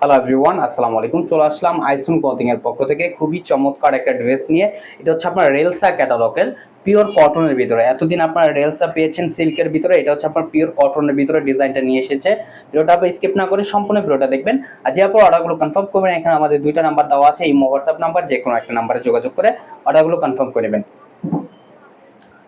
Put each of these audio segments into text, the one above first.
Hello everyone আসসালামু আলাইকুম চলে আসলাম আইসুন ক্লথিং এর পক্ষ থেকে। খুবই চমৎকার একটা ড্রেস নিয়ে। এটা হচ্ছে আপনার রেলসা ক্যাটালগের পিওর কটনের ভিতরে। এতদিন আপনারা রেলসা পেয়েছেন সিল্কের ভিতরে। এটা হচ্ছে আপনার পিওর কটনের ভিতরে ডিজাইনটা নিয়ে এসেছে। ভিডিওটা আপনি স্কিপ না করে সম্পূর্ণ ভিডিওটা দেখবেন। আর যে আপনার অর্ডারগুলো কনফার্ম করবেন, এখানে আমাদের দুইটা নাম্বার দেওয়া আছে। এই হোয়াটসঅ্যাপ নাম্বার যে কোনো একটা নাম্বারে যোগাযোগ করে অর্ডারগুলো কনফার্ম করে নেবেন।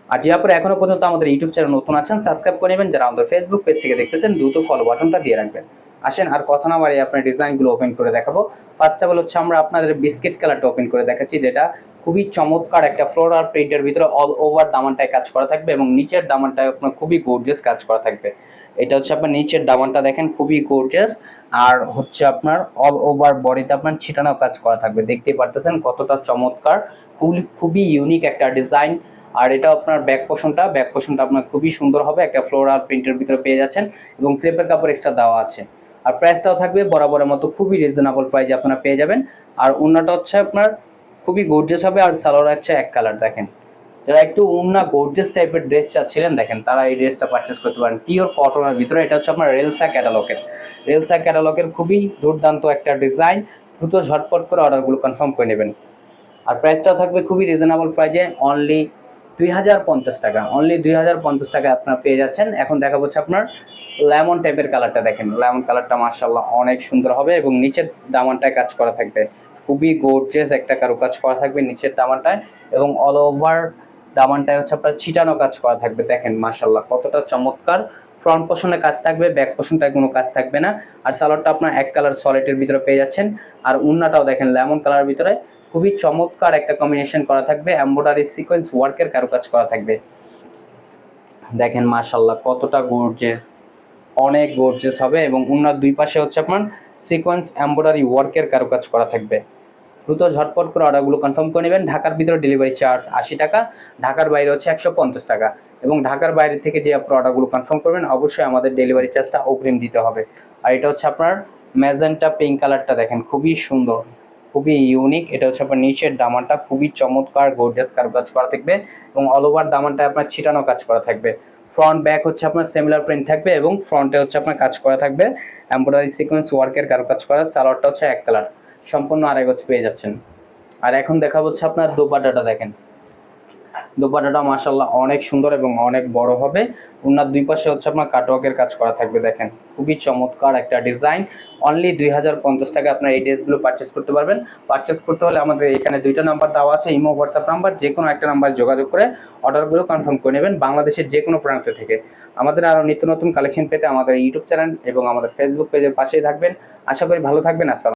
আর যে আপনারা এখনও পর্যন্ত আমাদের ইউটিউব চ্যানেল নতুন আছেন সাবস্ক্রাইব করে নেবেন। যারা আমাদের ফেসবুক পেজ থেকে দেখতেছেন, দ্রুত ফলো বাটনটা দিয়ে রাখবেন। আসেন আর কথা না বাড়িয়ে আপনার ডিজাইনগুলো ওপেন করে দেখাবো। ফার্স্ট অফ অল হচ্ছে আমরা আপনাদের বিস্কিট কালারটা ওপেন করে দেখাচ্ছি, যেটা খুবই চমৎকার একটা ফ্লোরাল প্রিন্টের ভিতরে অল ওভার দামানটায় কাজ করা থাকবে এবং নিচের দামানটায় আপনার খুবই গর্জিয়াস কাজ করা থাকবে। এটা হচ্ছে আপনার নিচের দামানটা দেখেন, খুবই গর্জিয়াস আর হচ্ছে আপনার অল ওভার বডিতে আপনার ছিটানো কাজ করা থাকবে, দেখতেই পারতেছেন কতটা চমৎকার, খুবই খুবই ইউনিক একটা ডিজাইন আর এটা আপনার ব্যাক পোষণটা ব্যাক পোষণটা আপনার খুবই সুন্দর হবে, একটা ফ্লোরাল প্রিন্টের ভিতরে পেয়ে যাচ্ছেন এবং স্লিপের কাপড় এক্সট্রা দেওয়া আছে। আর প্রাইসটাও থাকবে বরাবরের মতো, খুবই রিজনেবল প্রাইসে আপনারা পেয়ে যাবেন। আর উন্নাটা হচ্ছে আপনার খুবই গর্জিয়াস হবে, আর সালোয়ার হচ্ছে এক কালার দেখেন। যারা একটু উন্না গর্জিয়াস টাইপের ড্রেস চাচ্ছিলেন, দেখেন, তারা এই ড্রেসটা পারচেস করতে পারেন। পিওর কটনের ভিতরে, এটা হচ্ছে আপনার রেলসা ক্যাটালগের রেলসা ক্যাটালগের খুবই দুর্দান্ত একটা ডিজাইন দ্রুত ঝটপট করে অর্ডারগুলো কনফার্ম করে নেবেন। আর প্রাইসটাও থাকবে খুবই রিজনেবল প্রাইজে অনলি দুই হাজার পঞ্চাশ টাকা অনলি দুই হাজার পঞ্চাশ টাকা আপনারা পেয়ে যাচ্ছেন। এখন দেখা হচ্ছে আপনার লেমন টাইপের কালারটা দেখেন। লেমন কালারটা মার্শাল্লাহ অনেক সুন্দর হবে এবং নিচের দামানটায় কাজ করা থাকবে। খুবই গোর্জিয়াস একটা কারুকাজ করা থাকবে নিচের দামানটায় এবং অল ওভার দামানটায় হচ্ছে আপনার ছিটানো কাজ করা থাকবে। দেখেন মার্শাল্লাহ কতটা চমৎকার। ফ্রন্ট পোষণে কাজ থাকবে ব্যাক পোষণটায় কোনো কাজ থাকবে না। আর সালোয়ারটা আপনার এক কালার সলিটের ভিতরে পেয়ে যাচ্ছেন। আর উন্নাটাও দেখেন লেমন কালার ভিতরে খুবই চমৎকার একটা কম্বিনেশন করা থাকবে। এমব্রয়ডারি সিকোয়েন্স ওয়ার্কের কারুকাজ করা থাকবে। দেখেন মার্শাল্লাহ কতটা গর্জিয়াস অনেক গর্জিয়াস হবে এবং উন্নার দুই পাশে হচ্ছে আপনার সিকোয়েন্স এমব্রয়ডারি ওয়ার্কের কারুকাজ করা থাকবে। দ্রুত ঝটপট করে অর্ডারগুলো কনফার্ম করে নেবেন। ঢাকার ভিতরে ডেলিভারি চার্জ আশি টাকা, ঢাকার বাইরে হচ্ছে একশো পঞ্চাশ টাকা এবং ঢাকার বাইরে থেকে যে আপনার অর্ডারগুলো কনফার্ম করবেন, অবশ্যই আমাদের ডেলিভারি চার্জটা অগ্রিম দিতে হবে। আর এটা হচ্ছে আপনার ম্যাজেন্টা পিঙ্ক কালারটা দেখেন, খুবই সুন্দর, খুবই ইউনিক এটা হচ্ছে আপনার নিচের দামানটা, খুবই চমৎকার গোর্জাস কাজ করা থাকবে এবং অল ওভার দামানটা আপনার ছিটানো কাজ করা থাকবে। ফ্রন্ট ব্যাক হচ্ছে আপনার সিমিলার প্রিন্ট থাকবে এবং ফ্রন্টে হচ্ছে আপনার কাজ করা থাকবে। এমব্রয়ডারি সিকোয়েন্স ওয়ার্কের কারও কাজ করা, সালোয়ারটা হচ্ছে এক কালার সম্পূর্ণ আড়াই গজ পেয়ে যাচ্ছেন। আর এখন দেখা হচ্ছে আপনার দোপাটাটা দেখেন। দোপাটাটা মাসাল্লাহ অনেক সুন্দর এবং অনেক বড় হবে। ওনার দুই পাশে হচ্ছে আপনার কাটওয়ার্কের কাজ করা থাকবে, দেখেন। খুবই চমৎকার একটা ডিজাইন অনলি দুই হাজার পঞ্চাশ টাকা আপনার এই ড্রেসগুলো পারচেস করতে পারবেন। পারচেস করতে হলে আমাদের এখানে দুইটা নাম্বার দেওয়া আছে, ইমো হোয়াটসঅ্যাপ নাম্বার যে কোনো একটা নাম্বার যোগাযোগ করে অর্ডারগুলো কনফার্ম করে নেবেন বাংলাদেশের যে কোনো প্রান্ত থেকে। আমাদের আরও নিত্য নতুন কালেকশন পেতে আমাদের ইউটিউব চ্যানেল এবং আমাদের ফেসবুক পেজের পাশেই থাকবেন। আশা করি ভালো থাকবেন, আসসালাম